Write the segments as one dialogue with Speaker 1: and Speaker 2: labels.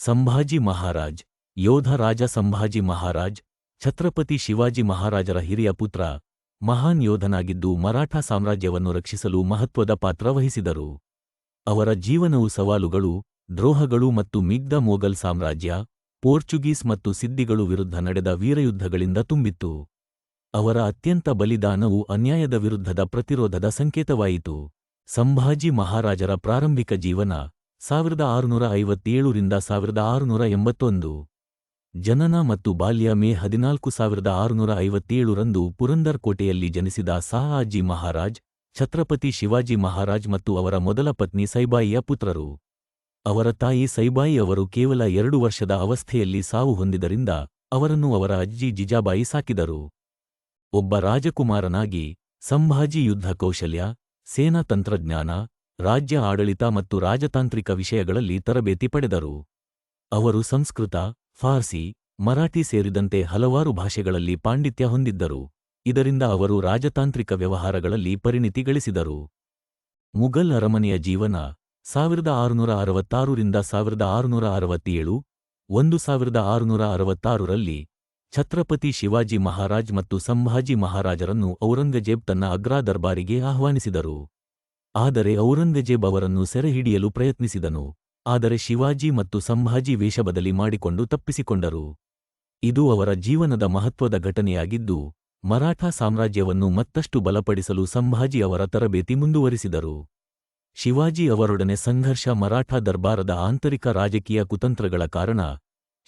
Speaker 1: ಸಂಭಾಜಿ ಮಹಾರಾಜ್, ಯೋಧ ರಾಜ ಸಂಭಾಜಿ ಮಹಾರಾಜ್, ಛತ್ರಪತಿ ಶಿವಾಜಿ ಮಹಾರಾಜರ ಹಿರಿಯ ಪುತ್ರ, ಮಹಾನ್ ಯೋಧನಾಗಿದ್ದು ಮರಾಠ ಸಾಮ್ರಾಜ್ಯವನ್ನು ರಕ್ಷಿಸಲು ಮಹತ್ವದ ಪಾತ್ರ ವಹಿಸಿದರು. ಅವರ ಜೀವನವು ಸವಾಲುಗಳು, ದ್ರೋಹಗಳು ಮತ್ತು ಮಿಗ್ಧ ಮೊಘಲ್ ಸಾಮ್ರಾಜ್ಯ, ಪೋರ್ಚುಗೀಸ್ ಮತ್ತು ಸಿದ್ದಿಗಳು ವಿರುದ್ಧ ನಡೆದ ವೀರಯುದ್ಧಗಳಿಂದ ತುಂಬಿತ್ತು. ಅವರ ಅತ್ಯಂತ ಬಲಿದಾನವು ಅನ್ಯಾಯದ ವಿರುದ್ಧದ ಪ್ರತಿರೋಧದ ಸಂಕೇತವಾಯಿತು. ಸಂಭಾಜಿ ಮಹಾರಾಜರ ಪ್ರಾರಂಭಿಕ ಜೀವನ ಸಾವಿರದ ಆರುನೂರ ಐವತ್ತೇಳರಿಂದ ಸಾವಿರದ ಆರುನೂರ ಎಂಬತ್ತೊಂದು. ಜನನ ಮತ್ತು ಬಾಲ್ಯ ಮೇ ಹದಿನಾಲ್ಕು ಸಾವಿರದ ಆರುನೂರ ಐವತ್ತೇಳರಂದು ಪುರಂದರ್ ಕೋಟೆಯಲ್ಲಿ ಜನಿಸಿದ ಸಾಹಾಜಿ ಮಹಾರಾಜ್, ಛತ್ರಪತಿ ಶಿವಾಜಿ ಮಹಾರಾಜ್ ಮತ್ತು ಅವರ ಮೊದಲ ಪತ್ನಿ ಸೈಬಾಯಿಯ ಪುತ್ರರು. ಅವರ ತಾಯಿ ಸೈಬಾಯಿ ಅವರು ಕೇವಲ ಎರಡು ವರ್ಷದ ಅವಸ್ಥೆಯಲ್ಲಿ ಸಾವು ಹೊಂದಿದರಿಂದ ಅವರನ್ನು ಅವರ ಅಜ್ಜಿ ಜಿಜಾಬಾಯಿ ಸಾಕಿದರು. ಒಬ್ಬ ರಾಜಕುಮಾರನಾಗಿ ಸಂಭಾಜಿ ಯುದ್ಧ ಕೌಶಲ್ಯ, ಸೇನಾ ತಂತ್ರಜ್ಞಾನ ರಾಜ್ಯ ಆಡಳಿತ ಮತ್ತು ರಾಜತಾಂತ್ರಿಕ ವಿಷಯಗಳಲ್ಲಿ ತರಬೇತಿ ಪಡೆದರು. ಅವರು ಸಂಸ್ಕೃತ, ಫಾರ್ಸಿ, ಮರಾಠಿ ಸೇರಿದಂತೆ ಹಲವಾರು ಭಾಷೆಗಳಲ್ಲಿ ಪಾಂಡಿತ್ಯ ಹೊಂದಿದ್ದರು. ಇದರಿಂದ ಅವರು ರಾಜತಾಂತ್ರಿಕ ವ್ಯವಹಾರಗಳಲ್ಲಿ ಪರಿಣಿತಿ ಗಳಿಸಿದರು ಮುಘಲ್ ಅರಮನೆಯ ಜೀವನ, ಸಾವಿರದ ಆರುನೂರ ಅರವತ್ತಾರರಿಂದ ಸಾವಿರದ ಆರುನೂರ ಅರವತ್ತೇಳು, ಒಂದು ಸಾವಿರದ ಆರುನೂರ ಅರವತ್ತಾರರಲ್ಲಿ ಛತ್ರಪತಿ ಶಿವಾಜಿ ಮಹಾರಾಜ್ ಮತ್ತು ಸಂಭಾಜಿ ಮಹಾರಾಜರನ್ನು ಔರಂಗಜೇಬ್ ತನ್ನ ಅಗ್ರಾ ದರ್ಬಾರಿಗೆ ಆಹ್ವಾನಿಸಿದರು. ಆದರೆ ಔರಂಗಜೇಬ್ ಅವರನ್ನು ಸೆರೆಹಿಡಿಯಲು ಪ್ರಯತ್ನಿಸಿದನು, ಆದರೆ ಶಿವಾಜಿ ಮತ್ತು ಸಂಭಾಜಿ ವೇಷಬದಲಿ ಮಾಡಿಕೊಂಡು ತಪ್ಪಿಸಿಕೊಂಡರು. ಇದು ಅವರ ಜೀವನದ ಮಹತ್ವದ ಘಟನೆಯಾಗಿದ್ದು, ಮರಾಠಾ ಸಾಮ್ರಾಜ್ಯವನ್ನು ಮತ್ತಷ್ಟು ಬಲಪಡಿಸಲು ಸಂಭಾಜಿ ಅವರ ತರಬೇತಿ ಮುಂದುವರಿಸಿದರು. ಶಿವಾಜಿ ಅವರೊಡನೆ ಸಂಘರ್ಷ ಮರಾಠ ದರ್ಬಾರದ ಆಂತರಿಕ ರಾಜಕೀಯ ಕುತಂತ್ರಗಳ ಕಾರಣ,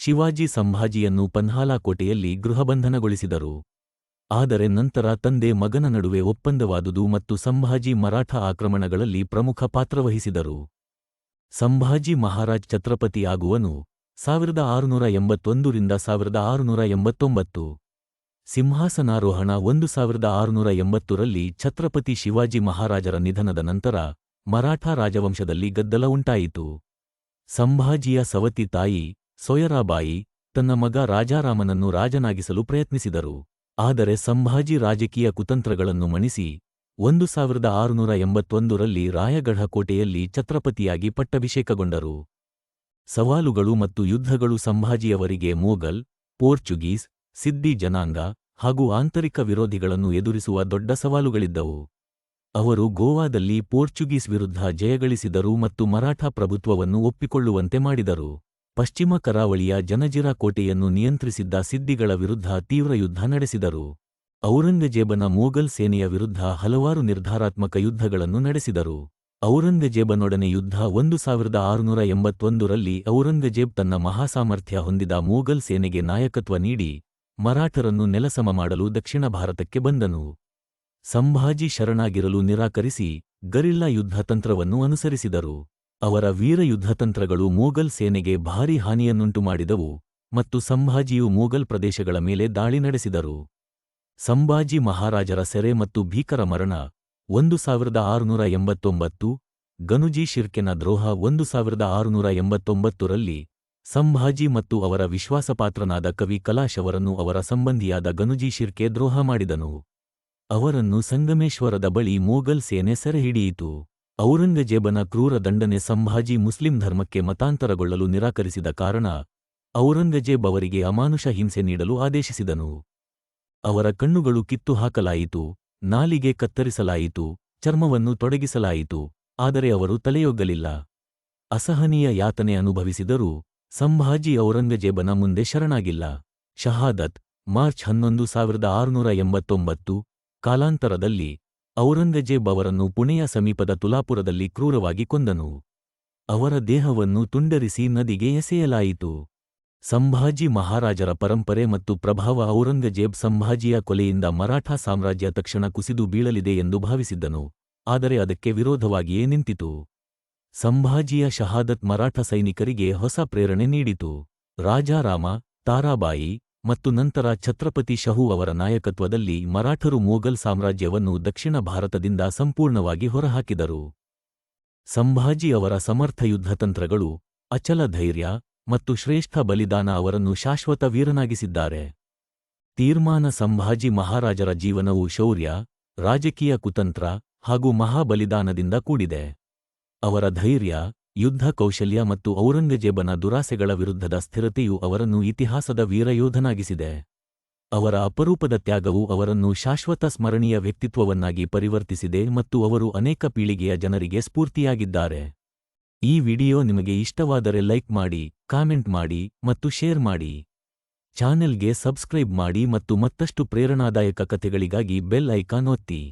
Speaker 1: ಶಿವಾಜಿ ಸಂಭಾಜಿಯನ್ನು ಪನ್ಹಾಲಾ ಕೋಟೆಯಲ್ಲಿ ಗೃಹಬಂಧನಗೊಳಿಸಿದರು. ಆದರೆ ನಂತರ ತಂದೆ ಮಗನ ನಡುವೆ ಒಪ್ಪಂದವಾದುದು ಮತ್ತು ಸಂಭಾಜಿ ಮರಾಠ ಆಕ್ರಮಣಗಳಲ್ಲಿ ಪ್ರಮುಖ ಪಾತ್ರವಹಿಸಿದರು. ಸಂಭಾಜಿ ಮಹಾರಾಜ್ ಛತ್ರಪತಿ ಆಗುವನು ಸಾವಿರದ ಆರುನೂರ ಎಂಬತ್ತೊಂದರಿಂದ ಸಾವಿರದ ಆರುನೂರ ಎಂಬತ್ತೊಂಬತ್ತು. ಸಿಂಹಾಸನಾರೋಹಣ ಒಂದು ಸಾವಿರದ ಆರುನೂರ ಎಂಬತ್ತರಲ್ಲಿ ಛತ್ರಪತಿ ಶಿವಾಜಿ ಮಹಾರಾಜರ ನಿಧನದ ನಂತರ ಮರಾಠ ರಾಜವಂಶದಲ್ಲಿ ಗದ್ದಲ ಉಂಟಾಯಿತು. ಸಂಭಾಜಿಯ ಸವತಿ ತಾಯಿ ಸೊಯರಾಬಾಯಿ ತನ್ನ ಮಗ ರಾಜಾರಾಮನನ್ನು ರಾಜನಾಗಿಸಲು ಪ್ರಯತ್ನಿಸಿದರು. ಆದರೆ ಸಂಭಾಜಿ ರಾಜಕೀಯ ಕುತಂತ್ರಗಳನ್ನು ಮಣಿಸಿ ಒಂದು ಸಾವಿರದ ಆರುನೂರ ಎಂಬತ್ತೊಂದರಲ್ಲಿ ರಾಯಗಢ ಕೋಟೆಯಲ್ಲಿ ಛತ್ರಪತಿಯಾಗಿ ಪಟ್ಟಭಿಷೇಕಗೊಂಡರು. ಸವಾಲುಗಳು ಮತ್ತು ಯುದ್ಧಗಳು ಸಂಭಾಜಿಯವರಿಗೆ ಮೋಗಲ್ ಪೋರ್ಚುಗೀಸ್ ಸಿದ್ದಿ ಜನಾಂಗ ಹಾಗೂ ಆಂತರಿಕ ವಿರೋಧಿಗಳನ್ನು ಎದುರಿಸುವ ದೊಡ್ಡ ಸವಾಲುಗಳಿದ್ದವು. ಅವರು ಗೋವಾದಲ್ಲಿ ಪೋರ್ಚುಗೀಸ್ ವಿರುದ್ಧ ಜಯಗಳಿಸಿದರು ಮತ್ತು ಮರಾಠ ಪ್ರಭುತ್ವವನ್ನು ಒಪ್ಪಿಕೊಳ್ಳುವಂತೆ ಮಾಡಿದರು. ಪಶ್ಚಿಮ ಕರಾವಳಿಯ ಜನಜಿರಾ ಕೋಟೆಯನ್ನು ನಿಯಂತ್ರಿಸಿದ್ದ ಸಿದ್ದಿಗಳ ವಿರುದ್ಧ ತೀವ್ರ ಯುದ್ಧ ನಡೆಸಿದರು. ಔರಂಗಜೇಬನ ಮೊಘಲ್ ಸೇನೆಯ ವಿರುದ್ಧ ಹಲವಾರು ನಿರ್ಧಾರಾತ್ಮಕ ಯುದ್ಧಗಳನ್ನು ನಡೆಸಿದರು. ಔರಂಗಜೇಬನೊಡನೆ ಯುದ್ಧ ಒಂದು ಸಾವಿರದ ಆರುನೂರ ಎಂಬತ್ತೊಂದರಲ್ಲಿ ಔರಂಗಜೇಬ್ ತನ್ನ ಮಹಾಸಾಮರ್ಥ್ಯ ಹೊಂದಿದ ಮೊಘಲ್ ಸೇನೆಗೆ ನಾಯಕತ್ವ ನೀಡಿ ಮರಾಠರನ್ನು ನೆಲಸಮ ಮಾಡಲು ದಕ್ಷಿಣ ಭಾರತಕ್ಕೆ ಬಂದನು. ಸಂಭಾಜಿ ಶರಣಾಗಿರಲು ನಿರಾಕರಿಸಿ ಗರಿಲ್ಲಾ ಯುದ್ಧ ತಂತ್ರವನ್ನು ಅನುಸರಿಸಿದರು. ಅವರ ವೀರ ಯುದ್ಧತಂತ್ರಗಳು ಮೊಘಲ್ ಸೇನೆಗೆ ಭಾರೀ ಹಾನಿಯನ್ನುಂಟು ಮಾಡಿದವು ಮತ್ತು ಸಂಭಾಜಿಯು ಮೊಘಲ್ ಪ್ರದೇಶಗಳ ಮೇಲೆ ದಾಳಿ ನಡೆಸಿದರು. ಸಂಭಾಜಿ ಮಹಾರಾಜರ ಸೆರೆ ಮತ್ತು ಭೀಕರ ಮರಣ, ಒಂದು ಸಾವಿರದ ಆರುನೂರ ಎಂಬತ್ತೊಂಬತ್ತು, ಗನುಜಿ ಶಿರ್ಕೆನ ದ್ರೋಹ ಒಂದು ಸಾವಿರದ ಆರುನೂರ ಎಂಬತ್ತೊಂಬತ್ತರಲ್ಲಿ, ಸಂಭಾಜಿ ಮತ್ತು ಅವರ ವಿಶ್ವಾಸಪಾತ್ರನಾದ ಕವಿ ಕಲಾಶ್ ಅವರನ್ನು ಅವರ ಸಂಬಂಧಿಯಾದ ಗನುಜಿ ಶಿರ್ಕೆ ದ್ರೋಹ ಮಾಡಿದನು. ಅವರನ್ನು ಸಂಗಮೇಶ್ವರದ ಬಳಿ ಮೊಘಲ್ ಸೇನೆ ಸೆರೆಹಿಡಿಯಿತು ಔರಂಗಜೇಬನ ಕ್ರೂರ ದಂಡನೆ ಸಂಭಾಜಿ ಮುಸ್ಲಿಂ ಧರ್ಮಕ್ಕೆ ಮತಾಂತರಗೊಳ್ಳಲು ನಿರಾಕರಿಸಿದ ಕಾರಣ, ಔರಂಗಜೇಬ್ ಅವರಿಗೆ ಅಮಾನುಷ ಹಿಂಸೆ ನೀಡಲು ಆದೇಶಿಸಿದನು. ಅವರ ಕಣ್ಣುಗಳು ಕಿತ್ತು ಹಾಕಲಾಯಿತು ನಾಲಿಗೆ ಕತ್ತರಿಸಲಾಯಿತು, ಚರ್ಮವನ್ನು ತೊಡಗಿಸಲಾಯಿತು, ಆದರೆ ಅವರು ತಲೆಯೊಗ್ಗಲಿಲ್ಲ. ಅಸಹನೀಯ ಯಾತನೆ ಅನುಭವಿಸಿದರೂ, ಸಂಭಾಜಿ ಔರಂಗಜೇಬನ ಮುಂದೆ ಶರಣಾಗಿಲ್ಲ. ಶಹಾದತ್, ಮಾರ್ಚ್ ಹನ್ನೊಂದು ಸಾವಿರದ ಆರುನೂರ ಎಂಬತ್ತೊಂಬತ್ತು, ಕಾಲಾಂತರದಲ್ಲಿ ಔರಂಗಜೇಬ್ ಅವರನ್ನು ಪುಣೆಯ ಸಮೀಪದ ತುಲಾಪುರದಲ್ಲಿ ಕ್ರೂರವಾಗಿ ಕೊಂದನು. ಅವರ ದೇಹವನ್ನು ತುಂಡರಿಸಿ ನದಿಗೆ ಎಸೆಯಲಾಯಿತು. ಸಂಭಾಜಿ ಮಹಾರಾಜರ ಪರಂಪರೆ ಮತ್ತು ಪ್ರಭಾವ ಔರಂಗಜೇಬ್ ಸಂಭಾಜಿಯ ಕೊಲೆಯಿಂದ ಮರಾಠ ಸಾಮ್ರಾಜ್ಯ ತಕ್ಷಣ ಕುಸಿದು ಬೀಳಲಿದೆ ಎಂದು ಭಾವಿಸಿದ್ದನು. ಆದರೆ ಅದಕ್ಕೆ ವಿರೋಧವಾಗಿಯೇ ನಿಂತಿತು. ಸಂಭಾಜಿಯ ಶಹಾದತ್ ಮರಾಠ ಸೈನಿಕರಿಗೆ ಹೊಸ ಪ್ರೇರಣೆ ನೀಡಿತು. ರಾಜಾರಾಮ, ತಾರಾಬಾಯಿ ಮತ್ತು ನಂತರ ಛತ್ರಪತಿ ಶಹು ಅವರ ನಾಯಕತ್ವದಲ್ಲಿ ಮರಾಠರು ಮೊಘಲ್ ಸಾಮ್ರಾಜ್ಯವನ್ನು ದಕ್ಷಿಣ ಭಾರತದಿಂದ ಸಂಪೂರ್ಣವಾಗಿ ಹೊರಹಾಕಿದರು. ಸಂಭಾಜಿ ಅವರ ಸಮರ್ಥ ಯುದ್ಧತಂತ್ರಗಳು ಅಚಲ ಧೈರ್ಯ ಮತ್ತು ಶ್ರೇಷ್ಠ ಬಲಿದಾನ ಅವರನ್ನು ಶಾಶ್ವತ ವೀರನಾಗಿಸಿದ್ದಾರೆ. ತೀರ್ಮಾನ ಸಂಭಾಜಿ ಮಹಾರಾಜರ ಜೀವನವು ಶೌರ್ಯ, ರಾಜಕೀಯ ಕುತಂತ್ರ ಹಾಗೂ ಮಹಾಬಲಿದಾನದಿಂದ ಕೂಡಿದೆ. ಅವರ ಧೈರ್ಯ ಯುದ್ಧ ಕೌಶಲ್ಯ ಮತ್ತು ಔರಂಗಜೇಬನ ದುರಾಸೆಗಳ ವಿರುದ್ಧದ ಸ್ಥಿರತೆಯು ಅವರನ್ನು ಇತಿಹಾಸದ ವೀರಯೋಧನಾಗಿಸಿದೆ. ಅವರ ಅಪರೂಪದ ತ್ಯಾಗವು ಅವರನ್ನು ಶಾಶ್ವತ ಸ್ಮರಣೀಯ ವ್ಯಕ್ತಿತ್ವವನ್ನಾಗಿ ಪರಿವರ್ತಿಸಿದೆ ಮತ್ತು ಅವರು ಅನೇಕ ಪೀಳಿಗೆಯ ಜನರಿಗೆ ಸ್ಫೂರ್ತಿಯಾಗಿದ್ದಾರೆ. ಈ ವಿಡಿಯೋ ನಿಮಗೆ ಇಷ್ಟವಾದರೆ ಲೈಕ್ ಮಾಡಿ, ಕಾಮೆಂಟ್ ಮಾಡಿ ಮತ್ತು ಶೇರ್ ಮಾಡಿ. ಚಾನೆಲ್ಗೆ ಸಬ್ಸ್ಕ್ರೈಬ್ ಮಾಡಿ ಮತ್ತು ಮತ್ತಷ್ಟು ಪ್ರೇರಣಾದಾಯಕ ಕಥೆಗಳಿಗಾಗಿ ಬೆಲ್ ಐಕಾನ್ ಒತ್ತಿ.